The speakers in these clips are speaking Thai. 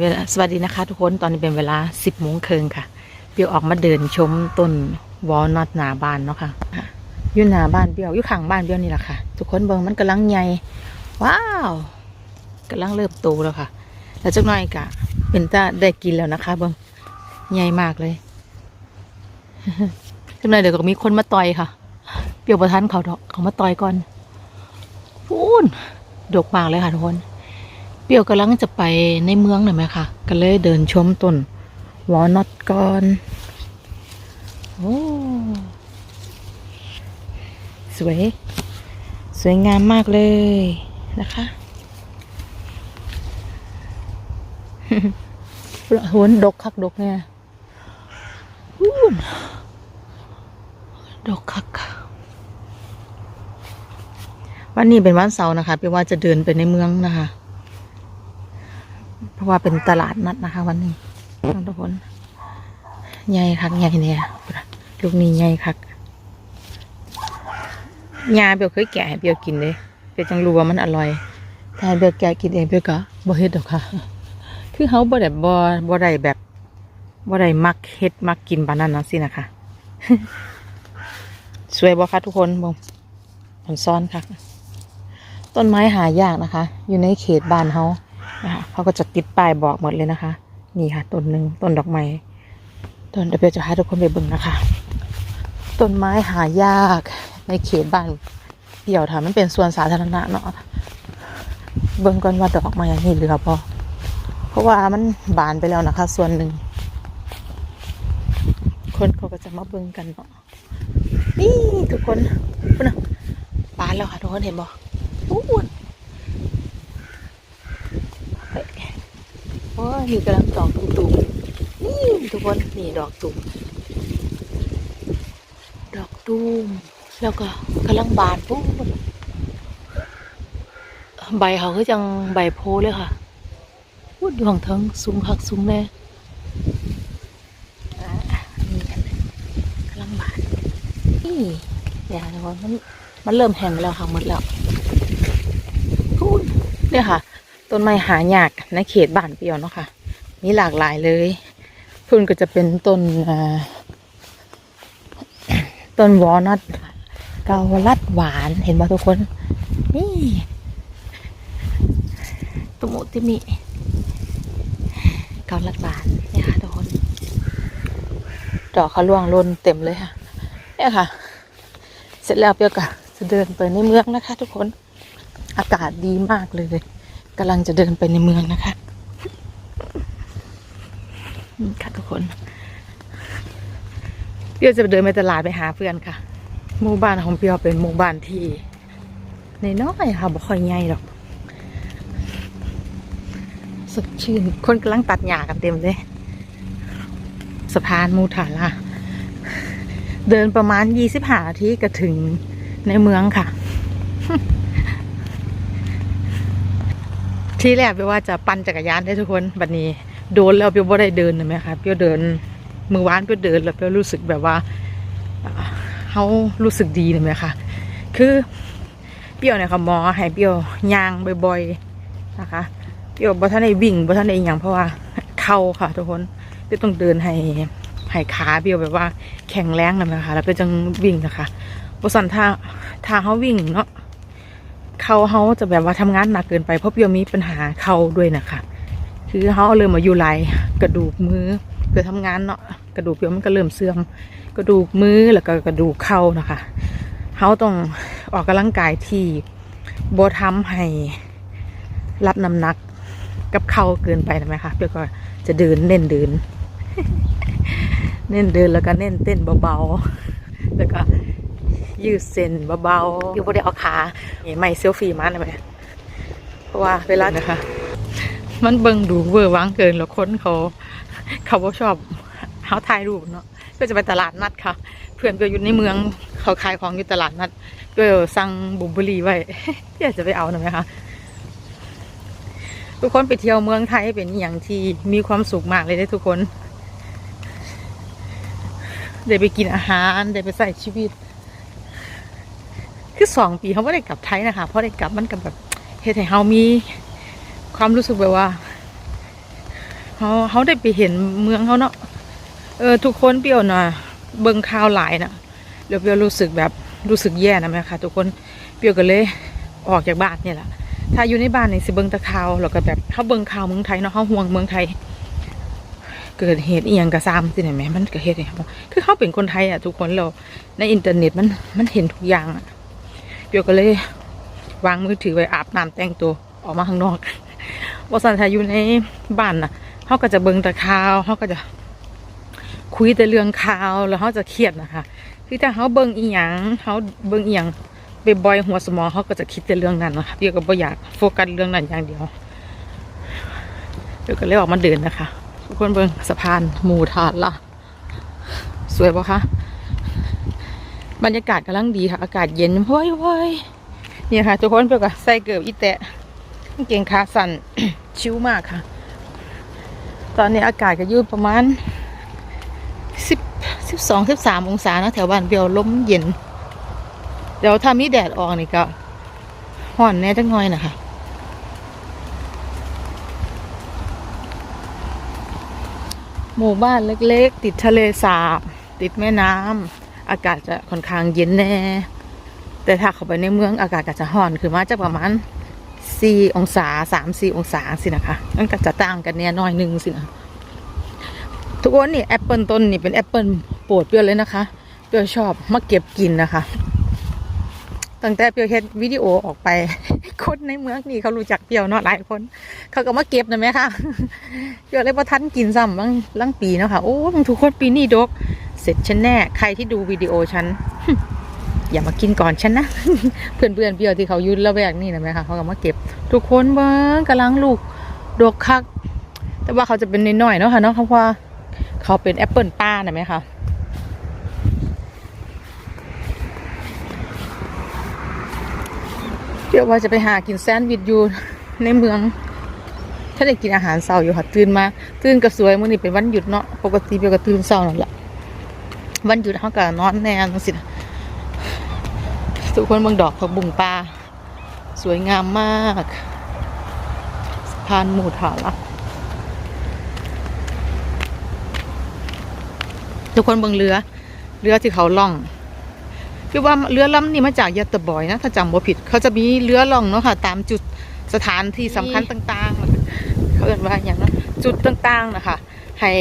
เวลาสวัสดีนะคะทุกคนตอนนี้เป็นเวลา 10โมงครึ่งค่ะเปียวออกมาเดินชมต้นวอลนัทหนาบ้านเนาะค่ะอยู่หนาบ้านเปียวอยู่ข้างบ้านเปียวนี่แหละค่ะ ทุกคนเบิ่งมันกำลังใหญ่ว้าวกำลังเริ่มโตแล้วค่ะ แล้วจักหน่อยกะเป็นตาได้กินแล้วนะคะ เบิ่งใหญ่มากเลยจักหน่อยเดี๋ยวก็มีคนมาต่อยค่ะ เปียวประทันเขาดอกเขามาต่อยก่อนพูนดกมากเลยค่ะทุกคน เปรียวกำลังจะไปในเมืองหน่อยไหมคะก็เลยเดินชมต้นวอลนัทก่อนโอ้สวย สวยงามมากเลยนะคะโหนดกคักดกเนี่ยดกคักวันนี้เป็นวันเสาร์นะคะเปียว่าจะเดินไปในเมืองนะคะ ราะว่าเป็นตลาดนัดนะคะ วันนี้ทุกคนใหญ่คักใหญ่เนี่ยลูกนี้ใหญ่คักยาเบียวเคยแกะให้เบียวกินเลยเบียวจังรู้ว่ามันอร่อยแต่เบียวแกะกินเองเบียวก็บ่เฮ็ดดอกค่ะ คือเขาบ่ได้บ่บ่ได้แบบบ่ได้มักเฮ็ดมักกินบานนั้นนะสินะคะสวยบ่คะทุกคนบ่มันซ่อนค่ะ ต้นไม้หายากนะคะ อยู่ในเขตบ้านเขา นะคะเขาก็จะติดป้ายบอกหมดเลยนะคะ นี่ค่ะต้นหนึ่งต้นดอกไม้ต้นเดี๋ยวจะให้ทุกคนไปเบิ่งนะคะ ต้นไม้หายากในเขตบ้านเปี่ยวค่ะมันเป็นส่วนสาธารณะเนาะเบิ่งก่อนว่าดอกไม้นนี้เหลือพอเพราะว่ามันบานไปแล้วนะคะ ส่วนหนึ่งคนเขาก็จะมาเบิ่งกันเนาะนี่ทุกคนพุ่นะบานแล้วค่ะทุกคนเห็นบ่อู้นเฮ้ยโอ้นี่กำลังดอกตุ่มๆนี่ทุกคนนี่ดอกตุ่มดอกตุ่มแล้วก็กำลังบานปุ๊บใบเขาก็จังใบโพเลยค่ะพูดอยู่ของเทิงสูงคักสูงแน่อ่านี่กันเลยกำลังบานนี่เนี่ยทุกคนมันมันเริ่มแห้งแล้วค่ะหมดแล้วเนี่ยค่ะ ต้นไม้หายากในเขตบ้านเปียวเนาะค่ะ มีหลากหลายเลยพุ่นก็จะเป็นต้นต้นวอลนัทเกาลัดหวานเห็นป่ะทุกคน นี่ตุมุติมิเกาลัดหวานเนี่ยค่ะทุกคนดอกเขาล่วงล้นเต็มเลยค่ะเนี่ยค่ะ เสร็จแล้วเปียวก็จะเดินไปในเมืองนะคะ ทุกคนอากาศดีมากเลย กำลังจะเดินไปในเมืองนะคะค่ะทุกคนเปียวจะเดินไปตลาดไปหาเพื่อนค่ะ หมู่บ้านของเปียวเป็นหมู่บ้านที่ในน้อยค่ะบ่ค่อยใหญ่หรอกสดชื่น คนกำลังตัดหญ้ากันเต็มเลย สะพานมูถาลาเดินประมาณยี่สิบห้านาทีก็ถึงในเมืองค่ะ ที่แรกเปียวว่าจะปั่นจักรยานให้ทุกคนบัดนี้ โดนแล้วเปียวบ่ได้เดินนะไหมคะเปียวเดินมือวานเปียวเดินแล้วเปียวรู้สึกแบบว่าเขารู้สึกดีนะไหมคะคือเปียวเนี่ยค่ะหมอให้เปียวยางบ่อยๆนะคะเปียวบ่ทันได้วิ่งบ่ทันได้อย่างเพราะว่าเข่าค่ะทุกคนเปียต้องเดินให้ให้ขาเปียวแบบว่าแข็งแรงนะไหมคะแล้วเปียจังวิ่งนะคะบ่สันถ้าถ้าเขาวิ่งเนาะ เขาเขาจะแบบว่าทำงานหนักเกินไปเพราะเปียวมีปัญหาเข่าด้วยนะคะคือเขาเริ่มมาอยู่ไหลกระดูกมือเกิดทำงานเนาะกระดูกเปียวมันก็เริ่มเสื่อม กระดูกมือแล้วก็กระดูกเข่านะคะเขาต้องออกกำลังกายที่โบทำให้รับน้ำหนักกับเข่าเกินไปนะไหมคะเปียวก็จะเดินเน้นเดิน เน้นเดินแล้วก็เน้นเต้นเบาๆแล้วก็ ยืดเส้นเบาๆอยู่บนได้เอาขานี่ไม่เซลฟี่มาได้ไหมเพราะว่าเวลานะคะ มันเบิ่งดูเวอร์วังเกินแล้วคนเขา เขาบ่ชอบเขาถ่ายรูปเนาะก็จะไปตลาดนัดค่ะ เพื่อนก็อยู่ในเมืองเขาขายของอยู่ตลาดนัด ก็สั่งบุมบุรีไว้อยากจะไปเอาหน่อยไหมคะทุกคนไปเที่ยวเมืองไทยเป็นอหย่างที่มีความสุขมากเลยได้อทุกคน ได้ไปกินอาหาร ได้ไปใส่ชีวิต คือสองปีเขาไม่ได้กลับไทยนะคะเพราะได้กลับมันกับแบบเฮ็ดให้เฮามีความรู้สึกแบบว่าเขาเขาได้ไปเห็นเมืองเขาเนาะเออทุกคนเปียวนะเบิ่งข่าวหลายนะเดี๋ยวเปียวรู้สึกแบบรู้สึกแย่นะแม่ค่ะ ทุกคนเปียวก็เลยออกจากบ้านเนี่ยแหละถ้าอยู่ในบ้านนี่สิเบิ่งตะข่าวแล้วก็แบบเขาเบิ่งข่าวเมืองไทยเนาะเขาห่วงเมืองไทย เกิดเหตุเอียงกระซามสิเนี่ยแม่มันเกิดเหตุอหยังคือเขาเป็นคนไทยอะทุกคนเราในอินเทอร์เน็ตมันมันเห็นทุกอย่างอะ เปียวก็เลยวางมือถือไว้อาบน้ำแต่งตัวออกมาข้างนอกบสันทาอยู่ในบ้านน่ะเขาก็จะเบิ่งแต่ข่าวเขาก็จะคุยแต่เรื่องข่าวแล้วเขาจะเครียดนะคะคือถ้าเขาเบิ่งอีหยังเขาเบิ่งอีหยังบ่อยหัวสมองเขาก็จะคิดแต่เรื่องนั้นนะคะเดี๋ยวก็บ่อยากโฟกัสเรื่องนั้นอย่างเดียวเดี๋ยวก็เลยออกมาเดินนะคะทุกคนเบิ่งสะพานหมู่ถาดละสวยปะคะ บรรยากาศกำลังดีค่ะ อากาศเย็นเฮ้ยเฮ้ยเนี่ยค่ะ ทุกคนเพื่อก็ใส่เกือบอีแตะเกงขาสั้นชิวมากค่ะ ตอนนี้อากาศก็ยู่ประมาณสิบสิบสองสิบสามองศานะแถวบ้านเบียวลมเย็น เดี๋ยวถ้ามีแดดออกนี่ก็ห่อนแน่จังหน่อยนะคะหมู่บ้านเล็กๆ ติดทะเลสาบ ติดแม่น้ำ อากาศจะค่อนข้างเย็นแน่ แต่ถ้าเข้าไปในเมืองอากาศก็จะห่อนคือมาจะประมาณสี่องศาสามสี่องศาสินะคะมันก็จะต่างกันเนี่ยน้อยหนึ่งสินะทุกคนนี่แอปเปิลต้นนี่เป็นแอปเปิลโปรดเปรี้ยวเลยนะคะเปรี้ยวชอบมาเก็บกินนะคะ ตั้งแต่เปรี้ยวเฮ็ดวิดีโอออกไปคนในเมืองนี่เขารู้จักเปรี้ยวเนาะหลายคน เขาก็มาเก็บนะไหมคะเปรี้ยวเลยพอทันกินซ้ำบางลังปีเนาะค่ะโอ้บางทุกคนปีนี้ดก เสร็จฉันแน่ใครที่ดูวิดีโอฉันอย่ามากินก่อนฉันนะ เพื่อนเพื่อนเปรี้ยวที่เขายุ่ละแวกนี่นะไหมคะเขาก็มาเก็บ ทุกคนเบิ้งกำลังลูกดกคัก แต่ว่าเขาจะเป็นน้อยๆเนาะค่ะเนาะเพราะว่าเขาเป็นแอปเปิลป้านะไหมคะเดี๋ยวว่าจะไปหากินแซนด์วิชอยู่ในเมือง ถ้าได้กินอาหารเช้าอยู่ค่ะตื่นมาตื่นก็สวยมื้อนี้เป็นวันหยุดเนาะปกติเปียวก็ตื่นเช้านั่นแหละ วันหยุดเขาก็นอนแน่นสินะทุกคนเบิ่งดอกผักบุ้งปลาสวยงามมากสะพานหมู่ฐาละทุกคนเบิ่งเรือ เรือที่เขาล่อง คือว่าเรือลำนี้มาจากยะตะบอยนะ ถ้าจำบ่ผิด เขาจะมีเรือล่องเนาะค่ะ ตามจุดสถานที่สำคัญต่างๆ เขาเรียกว่าอย่างนั้นจุดต่างๆนะคะให้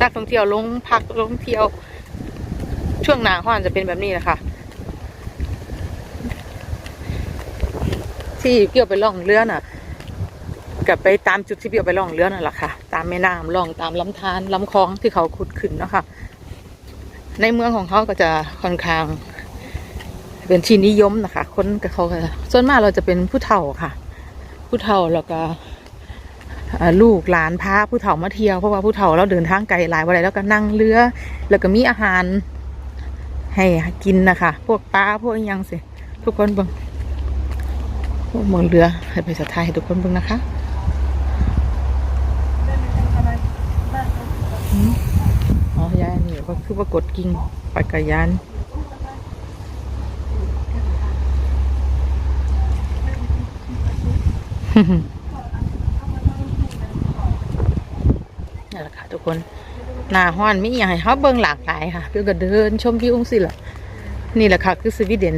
นักท่องเที่ยวลงพักลงเที่ยว ช่วงหนาห้อนจะเป็นแบบนี้นะคะที่เกี่ยวไปล่องเรือน่ะกับไปตามจุดที่เกี่ยวไปล่องเรือนั่นแหละค่ะ ตามแม่น้ำล่องตามลำธารลำคลองที่เขาขุดขึ้นเนาะค่ะในเมืองของเขาก็จะค่อนข้าง เป็นที่นิยมนะคะ คนกับเขาส่วนมากเราจะเป็นผู้เฒ่าค่ะ ผู้เฒ่าแล้วก็ลูกหลานพาผู้เฒ่ามาเที่ยวเพราะว่าผู้เฒ่าเราเดินทางไกลหลายวันแล้วก็นั่งเรือ แล้วก็มีอาหาร ให้กินนะคะ พวกปลาพวกยังสิทุกคนเบิ่งพวกเมืองเรือให้ไปสะทายให้ทุกคนเบิ่งนะคะอ๋อยายนนี้ก็คือว่ากดกิ่งไปกระยานนี่แหละค่ะทุกคน หนาห้อนมีอย่างให้เขาเบิ่งหลากหลายค่ะเพื่อก็เดินชมวิวสิล่ะนี่แหละค่ะคือสวีเดน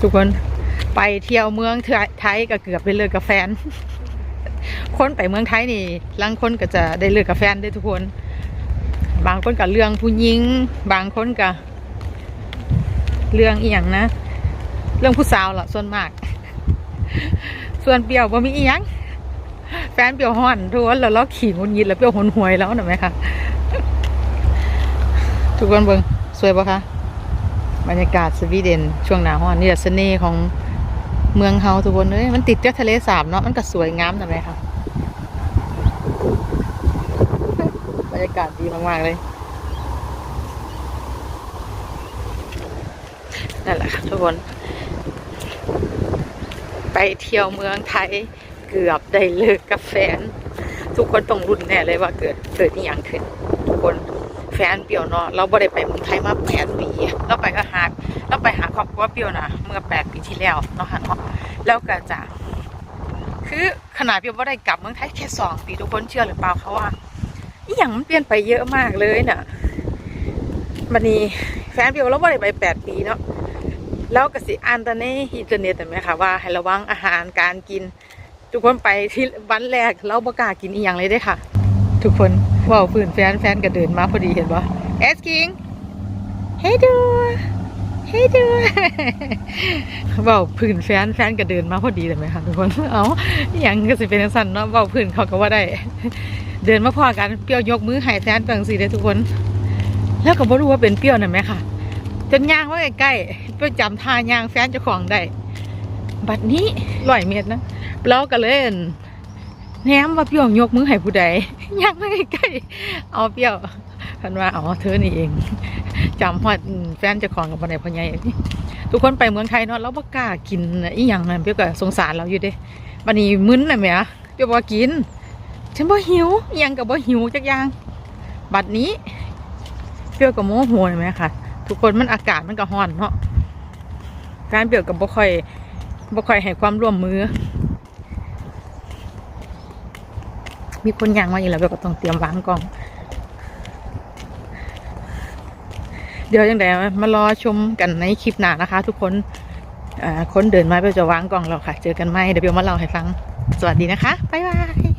ทุกคนไปเที่ยวเมืองไทยก็เกือบไปเลิกกับแฟน คนไปเมืองไทยนี่ลังคนก็จะได้เลิกกับแฟนได้ทุกคน บางคนกับเรื่องผู้หญิง บางคนกับเรื่องอีหยังนะ รื่องผู้สาวล่ะส่วนมาก ส่วนเปียวบ่มีอีหยังแฟนเปียวห่อนทุกคนแล้วเราขี่งุนยิดแล้วเปียวหนหวยแล้วนะไหมคะทุกคนเบิ่งสวยปะคะบรรยากาศสวีเดนช่วงหนาฮ้อนนี่แหละเสน่ห์ของเมืองเฮาทุกคนเลยมันติดกับทะเลสาบเนาะมันก็สวยงามนะไหมคะบรรยากาศดีมากๆเลยนั่นแหละค่ะทุกคน ไปเที่ยวเมืองไทยเกือบได้เลิกกับแฟน ทุกคนต้องรุนแน่เลยว่าเกิดเกิดอย่างขึ้น ทุกคนแฟนเปียวเนาะเราบ่ได้ไปเมืองไทยมาแปดปีเราไปก็หักเราเราไปหาครอบครัวเปียวนะเมื่อแปดปีที่แล้วเนาะค่ะเนาะแล้วก็จะคือขนาดเปียวว่าได้กลับเมืองไทยแค่สองปีทุกคนเชื่อหรือเปล่าเขาว่าอหย่างมันเปลี่ยนไปเยอะมากเลยน่ะบันนี้แฟนเปียวเราว่ได้ไปแปดปีเนาะ แล้วก็สิอ่านตในอินเทอร์เน็ตแต่ไหมคะว่าให้ระวังอาหารการกิน ทุกคนไปที่วันแรกเราบ่กล้ากินอีหยังเลยเด้ค่ะ ทุกคนเว้าวฝืนแฟนแฟนก็เดินมาพอดีเห็นปะเอสคิงเฮ้ดูเฮ้ดูเว้าวผื่นแฟนแฟนก็เดินมาพอดีเลยไหมคะทุกคนเอาอย่างก็สิเป็นจังสันเนาะเว้าวผื่นเขาก็ว่าได้ เดินมาพอกันเปรี้ยวยกมือให้แฟนเปิงสีเลยทุกคน แล้วก็บ่รู้ว่าเป็นเปรี้ยวน่ะไหมค่ะ จนย่างว่าใกล้ๆเปรี้ยวจำทาย่างแฟนเจ้าของได้บัดนี้ร้อยเมตรนะเราก็เล่นแนมว่าเปียวยกมือให้ผู้ใดย่างมาใกล้ๆเอาเปียวพันว่าอ๋อเธอนี่เองจำว่าอืมแฟนเจ้าของกับบันไดพ่อใหญ่ทุกคนไปเมืองไทยเนาะเราบ่กล้ากินอีหยังนั่นเปียวก็สงสารเราอยู่เด้บัดนี้มึนน่ะแหม่เปียวบ่กินฉันบ่หิวยังกับบ่หิวจักอย่าง บัดนี้เปรี้ยวกับโมโหเห็นไหมคะ ทุกคนมันอากาศมันก็ร้อนเนาะการเปรียวกับบ่ค่อยบ่ค่อยให้ความร่วมมือ มีคนย่างมาอีกแล้วเบียวก็ต้องเตรียมวางกล่อง เดี๋ยวยังไงมารอชมกันในคลิปหน้านะคะ ทุกคนคนเดินมาเปรี้ยจะวางกล่องแล้วค่ะ เจอกันไหมเดี๋ยวเปรี้ยวมาเล่าให้ฟัง สวัสดีนะคะบ๊ายบาย